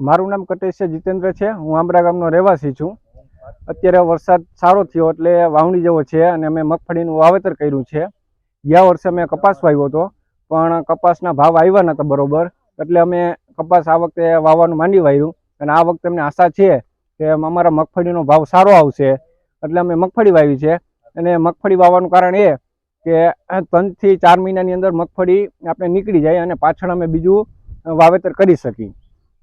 મારું નામ કટેશ જીતેન્દ્ર છે. હું આંબરા ગામનો રહેવાસી છું. અત્યારે વરસાદ સારો થયો એટલે વાવણી જેવો છે અને અમે મગફળીનું વાવેતર કર્યું છે. ગયા વર્ષે અમે કપાસ વાવ્યો હતો, પણ કપાસના ભાવ આવ્યા નહોતા બરોબર. એટલે અમે કપાસ આ વખતે વાવવાનું માંડી વાવ્યું અને આ વખતે અમને આશા છે કે અમારા મગફળીનો ભાવ સારો આવશે. એટલે અમે મગફળી વાવી છે. અને મગફળી વાવવાનું કારણ એ કે ત્રણથી ચાર મહિનાની અંદર મગફળી આપણે નીકળી જાય અને પાછળ અમે બીજું વાવેતર કરી શકી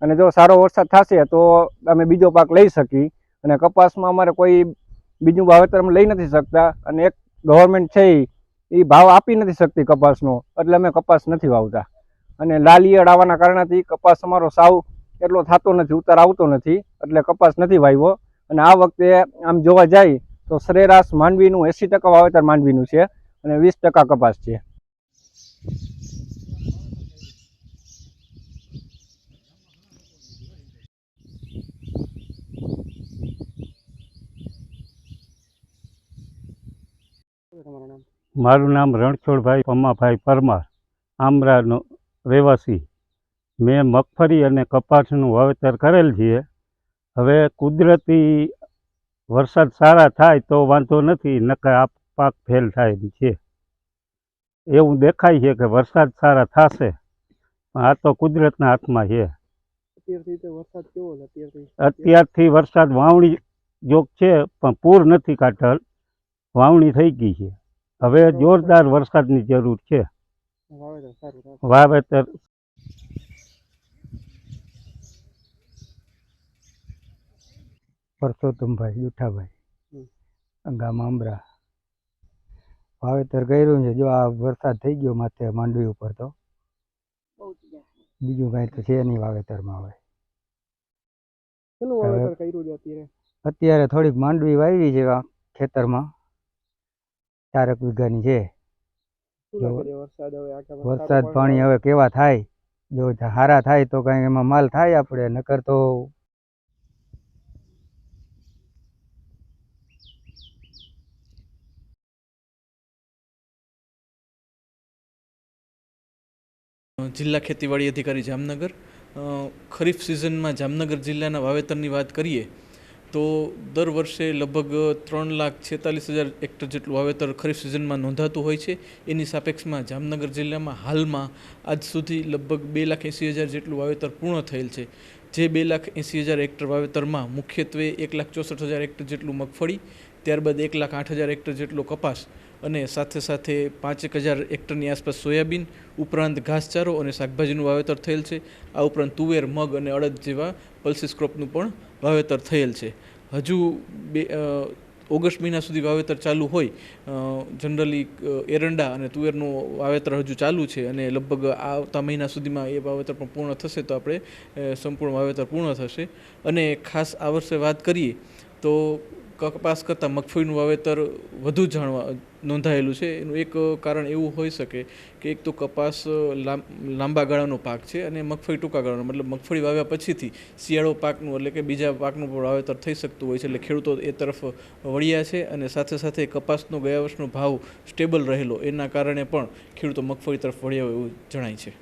અને જો સારો વરસાદ થશે તો અમે બીજો પાક લઈ શકી અને કપાસમાં અમારે કોઈ બીજું વાવેતર અમે લઈ નથી શકતા. અને એક ગવર્મેન્ટ છે એ ભાવ આપી નથી શકતી કપાસનો. એટલે અમે કપાસ નથી વાવતા. અને લાલિયળ આવવાના કારણથી કપાસ અમારો સાવ એટલો થતો નથી, ઉતાર આવતો નથી. એટલે કપાસ નથી વાવ્યો. અને આ વખતે આમ જોવા જાય તો સરેરાશ માંડવીનું એંસી ટકા વાવેતર માંડવીનું છે. અને વીસ ટકા કપાસ છે તમારું નામ મારું નામ રણછોડભાઈ પમ્માભાઈ પરમાર આમરાનો રહેવાસી. મેં મગફળી અને કપાસનું વાવેતર કરેલ છે. હવે કુદરતી વરસાદ સારા થાય તો વાંધો નથી નકર આ પાક ફેલ થાય એમ છે. એવું દેખાય છે કે વરસાદ સારા થશે. પણ આ તો કુદરતના હાથમાં છે. અત્યારથી વરસાદ વાવણી જોગ છે પણ પૂર નથી કાઢલ વાવણી થઈ ગઈ છે. હવે જોરદાર વરસાદની જરૂર છે. વાવેતર પરસોત્તમભાઈ જુઠાભાઈ ગામ આંબરા વાવેતર કર્યું છે. જો આ વરસાદ થઈ ગયો માથે માંડવી ઉપર તો. બીજું કાંઈ તો છે નહીં વાવેતરમાં હવે. અત્યારે? અત્યારે થોડીક માંડવી વાવી છે આ ખેતરમાં. ચારક વીઘાની છે. વરસાદ હવે આખા વરસાદ પાણી હવે કેવા થાય? જો હારા થાય તો કઈ એમાં માલ થાય આપણે નકર તો જિલ્લા ખેતીવાડી અધિકારી જામનગર અ, ખરીફ સિઝનમાં જામનગર જિલ્લાના વાવેતરની વાત કરીએ તો દર વર્ષે લગભગ ત્રણ લાખ છેતાલીસ હજાર હેક્ટર જેટલું વાવેતર ખરીફ સિઝનમાં નોંધાતું હોય છે. એની સાપેક્ષમાં જામનગર જિલ્લામાં હાલમાં આજ સુધી લગભગ બે લાખ એંસી હજાર જેટલું વાવેતર પૂર્ણ થયેલ છે. જે બે લાખ એંસી હજાર હેક્ટર વાવેતરમાં મુખ્યત્વે એક લાખ ચોસઠ હજાર હેક્ટર જેટલું મગફળી ત્યારબાદ એક લાખ આઠ હજાર હેક્ટર જેટલો કપાસ અને સાથે સાથે પાંચેક હજાર હેક્ટરની આસપાસ સોયાબીન, ઉપરાંત ઘાસચારો અને શાકભાજીનું વાવેતર થયેલ છે. આ ઉપરાંત તુવેર, મગ અને અડદ જેવા પલ્સીસ ક્રોપનું પણ વાવેતર થયેલ છે. હજુ બે ઓગસ્ટ મહિના સુધી વાવેતર ચાલુ હોય જનરલી એરંડા અને તુવેરનું વાવેતર હજુ ચાલુ છે અને લગભગ આવતા મહિના સુધીમાં એ વાવેતર પણ પૂર્ણ થશે તો આપણે સંપૂર્ણ વાવેતર પૂર્ણ થશે. અને ખાસ આ વર્ષે વાત કરીએ તો કપાસ કરતાં મગફળીનું વાવેતર વધુ જાણવા, નોંધાયેલું છે. એનું એક કારણ એવું હોઈ શકે કે એક તો કપાસ લાંબા ગાળાનો પાક છે અને મગફળી ટૂંકા ગાળાનો, મતલબ મગફળી વાવ્યા પછીથી શિયાળો પાકનું એટલે કે બીજા પાકનું પણ વાવેતર થઈ શકતું હોય છે એટલે ખેડૂતો એ તરફ વળ્યા છે અને સાથે સાથે કપાસનો ગયા વર્ષનો ભાવ સ્ટેબલ રહેલો. એના કારણે પણ ખેડૂતો મગફળી તરફ વળ્યા હોય એવું જણાય છે.